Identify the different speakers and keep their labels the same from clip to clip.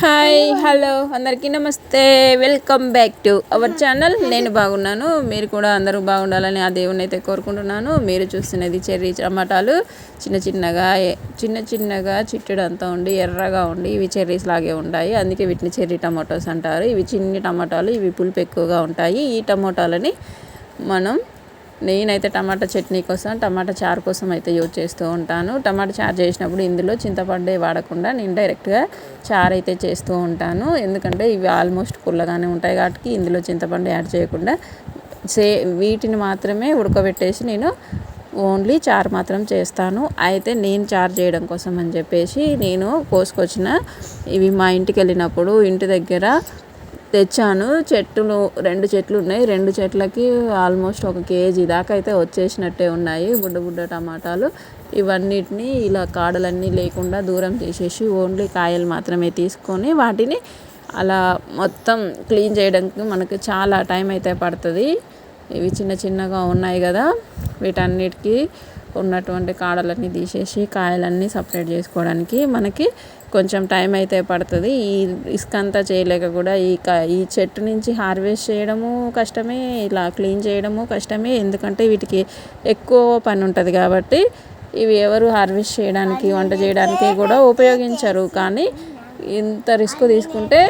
Speaker 1: Hi hello అందరికీ నమస్తే. Welcome back to our channel. నేను బాగున్నాను. మీరు కూడా అందరూ బాగుండాలని ఆ దేవుని అయితే కోరుకుంటున్నాను. మీరు చూస్తున్నది చెర్రీ టమాటాలు. చిన్న చిన్నగా చిన్న చిన్నగా చిట్టుడంతా ఉండి ఎర్రగా ఉండి ఇవి చెర్రీస్ లాగే ఉంటాయి. అందుకే వీటిని చెర్రీ టమాటోస్ అంటారు. ఇవి చిన్ని టమాటాలు ఇవి పులుపు ఎక్కువగా ఉంటాయి. ఈ టమాటాలని మనం నేనైతే టమాటా చట్నీ కోసం టమాటా చారు కోసం అయితే యూజ్ చేస్తూ ఉంటాను. టమాటా చారు చేసినప్పుడు ఇందులో చింతపండు వాడకుండా నేను డైరెక్ట్గా చారు అయితే చేస్తూ ఉంటాను. ఎందుకంటే ఇవి ఆల్మోస్ట్ పుల్లగానే ఉంటాయి కాబట్టి ఇందులో చింతపండు యాడ్ చేయకుండా సే వీటిని మాత్రమే ఉడకబెట్టేసి నేను ఓన్లీ చారు మాత్రం చేస్తాను. అయితే నేను చారు చేయడం కోసం అని చెప్పేసి నేను కోసుకొచ్చిన ఇవి మా ఇంటికి వెళ్ళినప్పుడు ఇంటి దగ్గర తెచ్చాను. చెట్లు రెండు చెట్లు ఉన్నాయి. రెండు చెట్లకి ఆల్మోస్ట్ ఒక కేజీ దాకా అయితే వచ్చేసినట్టే ఉన్నాయి. బుడ్డ బుడ్డ టమాటాలు. ఇవన్నిటిని ఇలా కాడలన్నీ లేకుండా దూరం తీసేసి ఓన్లీ కాయలు మాత్రమే తీసుకొని వాటిని అలా మొత్తం క్లీన్ చేయడానికి మనకు చాలా టైం అయితే పడుతుంది. ఇవి చిన్న చిన్నగా ఉన్నాయి కదా. వీటన్నిటికీ ఉన్నటువంటి కాడలన్నీ తీసేసి కాయలన్నీ సపరేట్ చేసుకోవడానికి మనకి కొంచెం టైం అయితే పడుతుంది. ఈ రిస్క్ అంతా చేయలేక కూడా ఈ ఈ చెట్టు నుంచి హార్వెస్ట్ చేయడము కష్టమే ఇలా క్లీన్ చేయడము కష్టమే. ఎందుకంటే వీటికి ఎక్కువ పని ఉంటుంది కాబట్టి ఇవి ఎవరు హార్వెస్ట్ చేయడానికి వంట చేయడానికి కూడా ఉపయోగించరు. కానీ ఇంత రిస్క్ తీసుకుంటే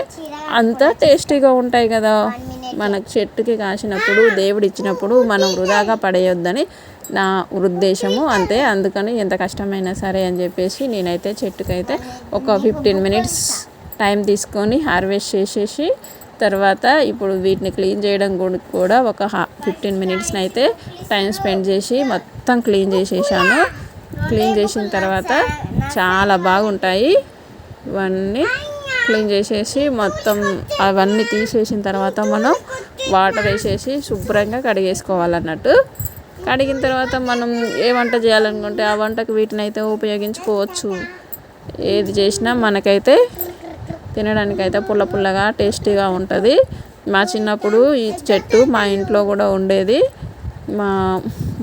Speaker 1: అంత టేస్టీగా ఉంటాయి కదా. మనకు చెట్టుకి కాసినప్పుడు దేవుడు ఇచ్చినప్పుడు మనం వృధాగా పడేయొద్దని నా ఉద్దేశము అంతే. అందుకని ఎంత కష్టమైనా సరే అని చెప్పేసి నేనైతే చెట్టుకైతే ఒక ఫిఫ్టీన్ మినిట్స్ టైం తీసుకొని హార్వెస్ట్ చేసేసి తర్వాత ఇప్పుడు వీటిని క్లీన్ చేయడం కూడా ఒక ఫిఫ్టీన్ మినిట్స్ని అయితే టైం స్పెండ్ చేసి మొత్తం క్లీన్ చేసేసాను. క్లీన్ చేసిన తర్వాత చాలా బాగుంటాయి. ఇవన్నీ క్లీన్ చేసేసి మొత్తం అవన్నీ తీసేసిన తర్వాత మనం వాటర్ వేసేసి శుభ్రంగా కడిగేసుకోవాలన్నట్టు. కడిగిన తర్వాత మనం ఏ వంట చేయాలనుకుంటే ఆ వంటకు వీటిని అయితే ఉపయోగించుకోవచ్చు. ఏది చేసినా మనకైతే తినడానికైతే పుల్ల పుల్లగా టేస్టీగా ఉంటుంది. మా చిన్నప్పుడు ఈ చెట్టు మా ఇంట్లో కూడా ఉండేది. మా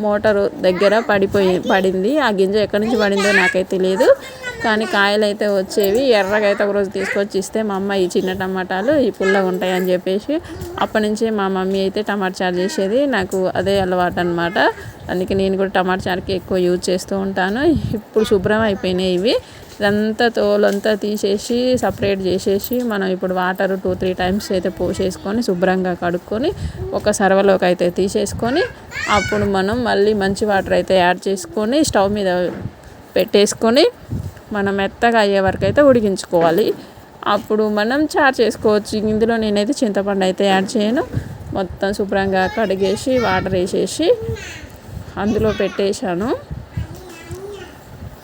Speaker 1: మోటారు దగ్గర పడిపోయి పడింది. ఆ గింజ ఎక్కడి నుంచి పడిందో నాకైతే తెలియదు కానీ కాయలు అయితే వచ్చేవి ఎర్రగా అయితే ఒకరోజు తీసుకొచ్చి ఇస్తే మా అమ్మ ఈ చిన్న టమాటాలు ఈ పుల్లగా ఉంటాయి అని చెప్పేసి అప్పటి నుంచి మా మమ్మీ అయితే టమాటా చారు చేసేది. నాకు అదే అలవాటు అనమాట అందుకే నేను కూడా టమాటా చారుకి ఎక్కువ యూజ్ చేస్తూ ఉంటాను. ఇప్పుడు శుభ్రం అయిపోయినాయి ఇవి. ఇదంతా తోలంతా తీసేసి సపరేట్ చేసేసి మనం ఇప్పుడు వాటర్ టూ త్రీ టైమ్స్ అయితే పోసేసుకొని శుభ్రంగా కడుక్కొని ఒక సర్వలోకి అయితే తీసేసుకొని అప్పుడు మనం మళ్ళీ మంచి వాటర్ అయితే యాడ్ చేసుకొని స్టవ్ మీద పెట్టేసుకొని మనం మెత్తగా అయ్యే వరకు అయితే ఉడికించుకోవాలి. అప్పుడు మనం చారు చేసుకోవచ్చు. ఇందులో నేనైతే చింతపండు అయితే యాడ్ చేయను. మొత్తం శుభ్రంగా కడిగేసి వాటర్ వేసేసి అందులో పెట్టేశాను.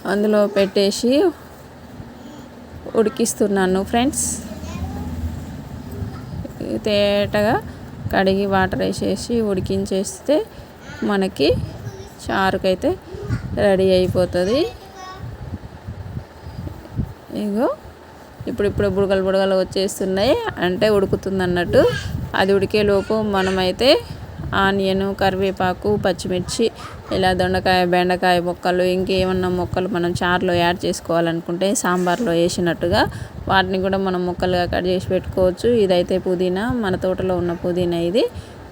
Speaker 1: అందులో పెట్టేసి ఉడికిస్తున్నాను ఫ్రెండ్స్. తేటగా కడిగి వాటర్ వేసేసి ఉడికించేస్తే మనకి చారుకైతే రెడీ అయిపోతుంది. ఇగో ఇప్పుడు ఇప్పుడు బుడగలు బుడగలు వచ్చేస్తున్నాయి. అంటే ఉడుకుతుంది అన్నట్టు అది ఉడికేలోపు మనమైతే ఆనియన్ కరివేపాకు పచ్చిమిర్చి ఇలా దొండకాయ బెండకాయ మొక్కలు ఇంకేమన్నా మొక్కలు మనం చారులో యాడ్ చేసుకోవాలనుకుంటే సాంబార్లో వేసినట్టుగా వాటిని కూడా మనం ముక్కలుగా కట్ చేసి పెట్టుకోవచ్చు. ఇదైతే పుదీనా మన తోటలో ఉన్న పుదీనా ఇది.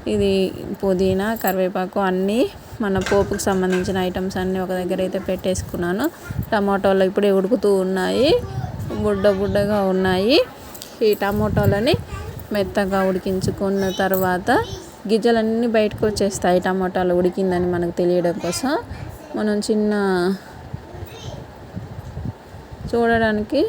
Speaker 1: ఇది పుదీనా కరివేపాకు అన్నీ మన పోపుకు సంబంధించిన ఐటమ్స్ అన్నీ ఒక దగ్గర అయితే పెట్టేసుకున్నాను. టమాటోలు ఇప్పుడే ఉడుకుతూ ఉన్నాయి. బుడ్డ బుడ్డగా ఉన్నాయి. ఈ టమాటోలని మెత్తగా ఉడికించుకున్న తర్వాత గిజ్జలన్నీ బయటకు వచ్చేస్తాయి టమాటాలు ఉడికిందని మనకు తెలియడం కోసం. మనం చిన్న చూడడానికి